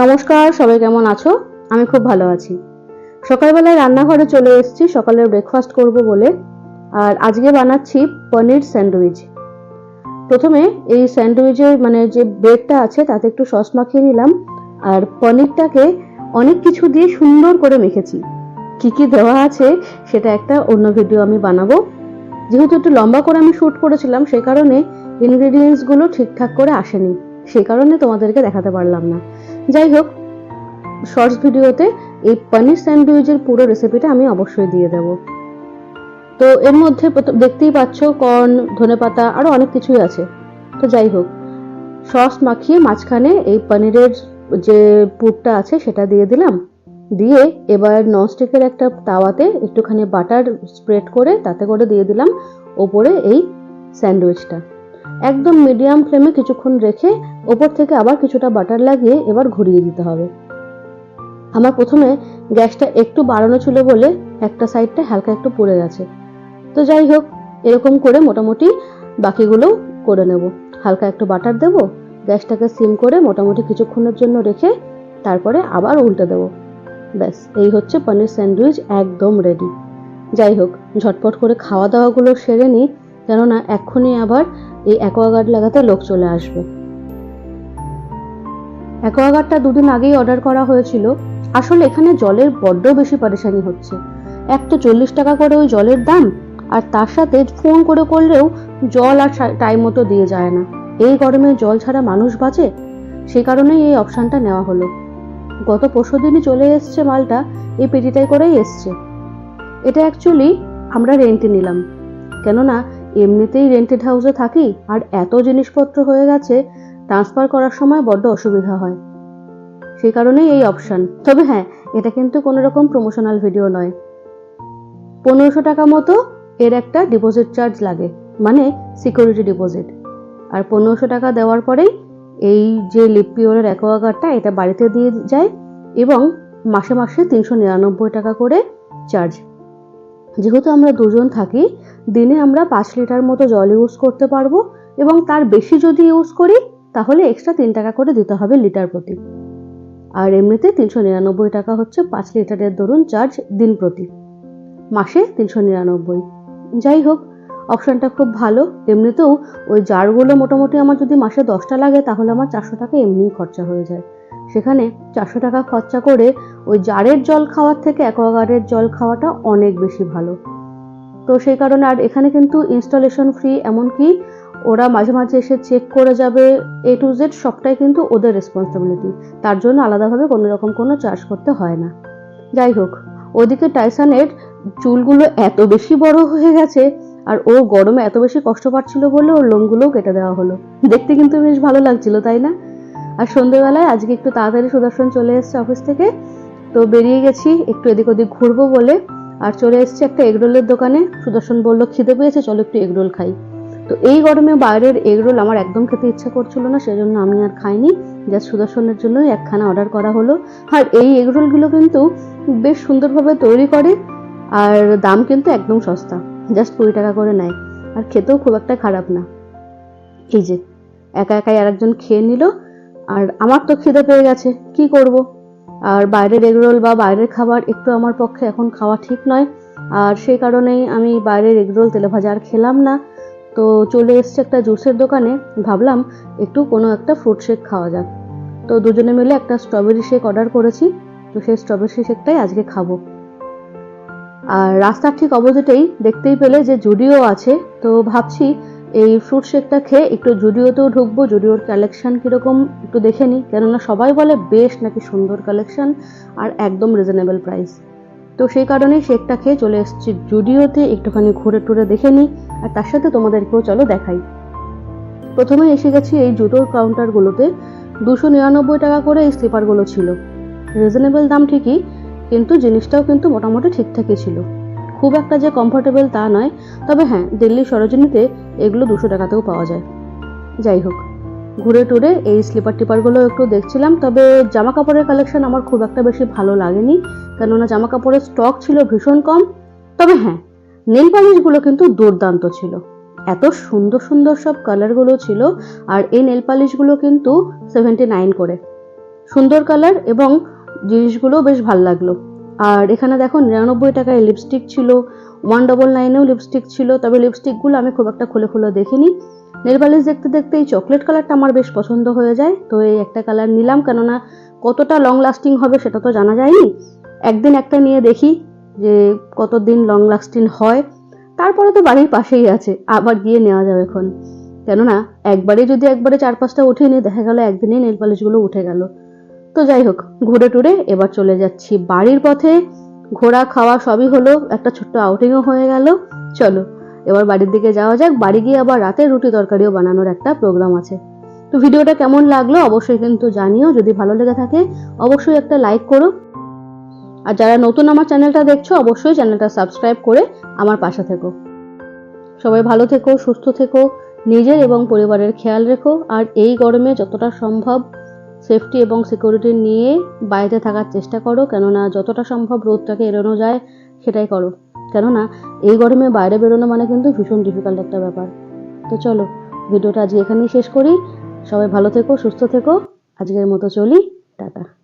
নমস্কার, সবাই কেমন আছো? আমি খুব ভালো আছি। সকালবেলায় রান্নাঘরে চলে এসেছি, সকালের ব্রেকফাস্ট করব বলে। আর আজকে বানাচ্ছি পনির স্যান্ডউইচ। প্রথমে এই স্যান্ডউইচের মানে যে ব্রেডটা আছে, তাতে একটু সস মাখিয়ে নিলাম। আর পনিরটাকে অনেক কিছু দিয়ে সুন্দর করে মেখেছি। কি কি দেওয়া আছে, সেটা একটা অন্য ভিডিও আমি বানাবো। যেহেতু একটু লম্বা করে আমি শ্যুট করেছিলাম সেই কারণে ইনগ্রেডিয়েন্টসগুলো ঠিকঠাক করে আসেনি। সেই কারণে তোমাদেরকে দেখাতে পারলাম না। যাই হোক শর্টস ভিডিওতে এই পনির স্যান্ডউইচের পুরো রেসিপিটা আমি অবশ্যই দিয়ে দেব। তো এর মধ্যে দেখতেই পাচ্ছ কর্ন ধনেপাতা আরও অনেক কিছুই আছে। তো যাই হোক সস মাখিয়ে মাঝখানে এই পনিরের যে পুরটা আছে সেটা দিয়ে দিলাম। দিয়ে এবার ননস্টিকের একটা তাওয়াতে একটুখানি বাটার স্প্রেড করে তাতে করে দিয়ে দিলাম ওপরে এই স্যান্ডউইচটা একদম মিডিয়াম ফ্লেমে কিছুক্ষণ রেখে ওপর থেকে আবার কিছুটা বাটার লাগিয়ে এবার ঘুরিয়ে দিতে হবে। আমার প্রথমে গ্যাসটা একটু বাড়ানো ছিল বলে একটা সাইডটা হালকা একটু পুড়ে গেছে। তো যাই হোক, এরকম করে মোটামুটি বাকিগুলো করে নেব। হালকা একটু বাটার দেব, গ্যাসটাকে সিম করে মোটামুটি কিছুক্ষণের জন্য রেখে তারপরে আবার উল্টে দেবো। ব্যাস, এই হচ্ছে পনির স্যান্ডউইচ একদম রেডি যাই হোক, ঝটপট করে খাওয়া দাওয়াগুলো সেরে নিই, কেননা এক্ষুনি আবার এই অ্যাকোয়াগার্ড লাগাতে লোক চলে আসবে। অ্যাকোয়াগার্ডটা দুদিন আগেই অর্ডার করা হয়েছিল। আসলে এখানে জলের বড্ড বেশি পারেশানি হচ্ছে। এক তো চল্লিশ টাকা করে ওই জলের দাম, আর তার সাথে ফোন করে করলেও জল আর টাইম মতো দিয়ে যায় না। এই গরমে জল ছাড়া মানুষ বাঁচে? সেই কারণেই এই অপশানটা নেওয়া হলো। গত পরশু দিনই চলে এসছে মালটা, এই পেটিটাই করেই এসছে। এটা অ্যাকচুয়ালি আমরা রেন্টে নিলাম। কেননা এমনিতেই রেন্টেড হাউসে থাকি আর এত জিনিসপত্র হয়ে গেছে ট্রান্সফার করার সময় বড্ড অসুবিধা হয়। সেই কারণেই এই অপশান তবে হ্যাঁ এটা কিন্তু কোনো রকম প্রমোশনাল ভিডিও নয়। পনেরোশো টাকা মতো এর একটা ডিপোজিট চার্জ লাগে মানে সিকিউরিটি ডিপোজিট আর পনেরোশো টাকা দেওয়ার পরেই এই যে লিপিওরের অ্যাকোয়াগার্ডটা এটা বাড়িতে দিয়ে যায় এবং মাসে মাসে তিনশো নিরানব্বই টাকা করে চার্জ যেহেতু আমরা দুজন থাকি দিনে আমরা পাঁচ লিটার মতো জল ইউজ করতে পারব এবং তার বেশি যদি ইউজ করি, তাহলে এক্সট্রা তিন টাকা করে দিতে হবে লিটার প্রতি। আর এমনিতে তিনশো নিরানব্বই টাকা হচ্ছে পাঁচ লিটারের দরুন চার্জ দিন প্রতি। মাসে তিনশো নিরানব্বই। যাই হোক অপশানটা খুব ভালো। এমনিতেও ওই জারগুলো মোটামুটি আমার যদি মাসে দশটা লাগে, তাহলে আমার চারশো টাকা এমনিই খরচা হয়ে যায়। সেখানে চারশো টাকা খরচা করে ওই জারের জল খাওয়ার থেকে অ্যাকোয়াগার্ডের জল খাওয়াটা অনেক বেশি ভালো। তো সেই কারণে আর এখানে কিন্তু ইনস্টলেশন ফ্রি এমনকি ওরা মাঝে মাঝে এসে চেক করে যাবে এ টু জেড সবটাই কিন্তু ওদের রেসপন্সিবিলিটি তার জন্য আলাদাভাবে কোনো রকম কোনো চার্জ করতে হয় না। যাই হোক, ওদিকে টাইসানের চুলগুলো এত বেশি বড় হয়ে গেছে, আর ও গরমে এত বেশি কষ্ট পাচ্ছিল বলে ওর লোমগুলোও কেটে দেওয়া হলো। দেখতে কিন্তু বেশ ভালো লাগছিল, তাই না? আর সন্ধেবেলায় আজকে একটু তাড়াতাড়ি সুদর্শন চলে এসেছে অফিস থেকে, তো বেরিয়ে গেছি, একটু এদিক ওদিক ঘুরবো বলে। আর চলে এসেছি একটা এগরোলের দোকানে। সুদর্শন বলল, খিদে পেয়েছে, চলো একটু এগরোল খাই। তো এই গরমে বাইরের এগরোল আমার একদম খেতে ইচ্ছা করছিল না, সেজন্য আমি আর খাইনি। জাস্ট সুদর্শনের জন্যই একখানা অর্ডার করা হলো। আর এই এগরোলগুলো কিন্তু বেশ সুন্দরভাবে তৈরি করে, আর দাম কিন্তু একদম সস্তা। জাস্ট কুড়ি টাকা করে নেয়, আর খেতেও খুব একটা খারাপ না। এই যে, একা একাই আরেকজন খেয়ে নিল, আর আমার তো খিদে পেয়ে গেছে, কি করব? আর বাইরের এগরোল বা বাইরের খাবার একটু আমার পক্ষে এখন খাওয়া ঠিক নয়। আর সেই কারণেই আমি বাইরের এগরোল তেলে ভাজা আর খেলাম না। তো চলে এসছে একটা জুসের দোকানে। ভাবলাম একটু কোনো একটা ফ্রুট শেক খাওয়া যাক। তো দুজনে মিলে একটা স্ট্রবেরি শেক অর্ডার করেছি। তো সেই স্ট্রবেরি শেকটাই আজকে খাব। আর রাস্তার ঠিক অপোজিটেই দেখতেই পেলে যে জুডিও আছে। তো ভাবছি এই ফ্রুট শেকটা খেয়ে একটু জুডিওতেও ঢুকবো জুডিওর কালেকশান কীরকম একটু দেখে নিই। কেননা সবাই বলে বেশ নাকি সুন্দর কালেকশন আর একদম রিজনেবল প্রাইস তো সেই কারণেই শেকটা খেয়ে চলে এসেছি জুডিওতে একটুখানি ঘুরে টুরে দেখে নিই। আর তার সাথে তোমাদেরকেও চলো দেখাই। প্রথমে এসে গেছি এই জুতোর কাউন্টারগুলোতে দুশো নিরানব্বই টাকা করে এই স্লিপারগুলো ছিল। রিজনেবল দাম ঠিকই, কিন্তু জিনিসটাও কিন্তু মোটামুটি ঠিকঠাকই ছিল। খুব একটা যে কমফোর্টেবল তা নয়। তবে হ্যাঁ দিল্লি সরোজিনীতে এগুলো দুশো টাকাতেও পাওয়া যায়। যাই হোক, ঘুরে টুরে এই স্লিপার টিপারগুলো একটু দেখছিলাম, তবে জামা কাপড়ের কালেকশন আমার খুব একটা বেশি ভালো লাগেনি, কেননা জামা কাপড়ের স্টক ছিল ভীষণ কম। তবে হ্যাঁ নেল পালিশগুলো কিন্তু দুর্দান্ত ছিল। এত সুন্দর সুন্দর সব কালারগুলো ছিল, আর এই নেল পালিশগুলো কিন্তু সেভেন্টি নাইন করে। সুন্দর কালার এবং জিনিসগুলো বেশ ভালো লাগল। আর এখানে দেখো নিরানব্বই টাকায় লিপস্টিক ছিল ওয়ান ডবল নাইনেও লিপস্টিক ছিল, তবে লিপস্টিকগুলো আমি খুব একটা খুলে খুলে দেখিনি। নেলপালিশ দেখতে দেখতে এই চকলেট কালারটা আমার বেশ পছন্দ হয়ে যায়, তো এই একটা কালার নিলাম, কেননা কতটা লং লাস্টিং হবে সেটা তো জানা যায়নি। একদিন একটা নিয়ে দেখি যে কতদিন লং লাস্টিং হয়, তারপরে তো বাড়ির পাশেই আছে, আবার গিয়ে নেওয়া যাবে এখন। কেননা একবারে যদি একবারে চার পাঁচটা উঠিয়ে নিয়ে দেখা গেল একদিনেই নেল পালিশগুলো উঠে গেল। তো যাই হোক, ঘুরে টুরে এবার চলে যাচ্ছি বাড়ির পথে। ঘোরা খাওয়া সবই হলো, একটা ছোট্ট আউটিংও হয়ে গেল। চলো, এবার বাড়ির দিকে যাওয়া যাক। বাড়ি গিয়ে আবার রাতে রুটি তরকারিও বানানোর একটা প্রোগ্রাম আছে। তো ভিডিওটা কেমন লাগল অবশ্যই কিন্তু জানিও, যদি ভালো লেগে থাকে অবশ্যই একটা লাইক করো। আর যারা নতুন আমার চ্যানেলটা দেখছ, অবশ্যই চ্যানেলটা সাবস্ক্রাইব করে আমার পাশে থেকো। সবাই ভালো থেকো, সুস্থ থেকো, নিজের এবং পরিবারের খেয়াল রেখো। আর এই গরমে যতটা সম্ভব সেফটি এবং সিকিউরিটি নিয়ে বাইরে থাকার চেষ্টা করো, কেননা যতটা সম্ভব রোদটাকে এড়ানো যায়, সেটাই করো। কেননা এই গরমে বাইরে বেরোনো মানে কিন্তু ভীষণ ডিফিকাল্ট একটা ব্যাপার। তো চলো, ভিডিওটা আজকে এখানেই শেষ করি। সবাই ভালো থেকো, সুস্থ থেকো। আজকের মতো চলি, টাটা।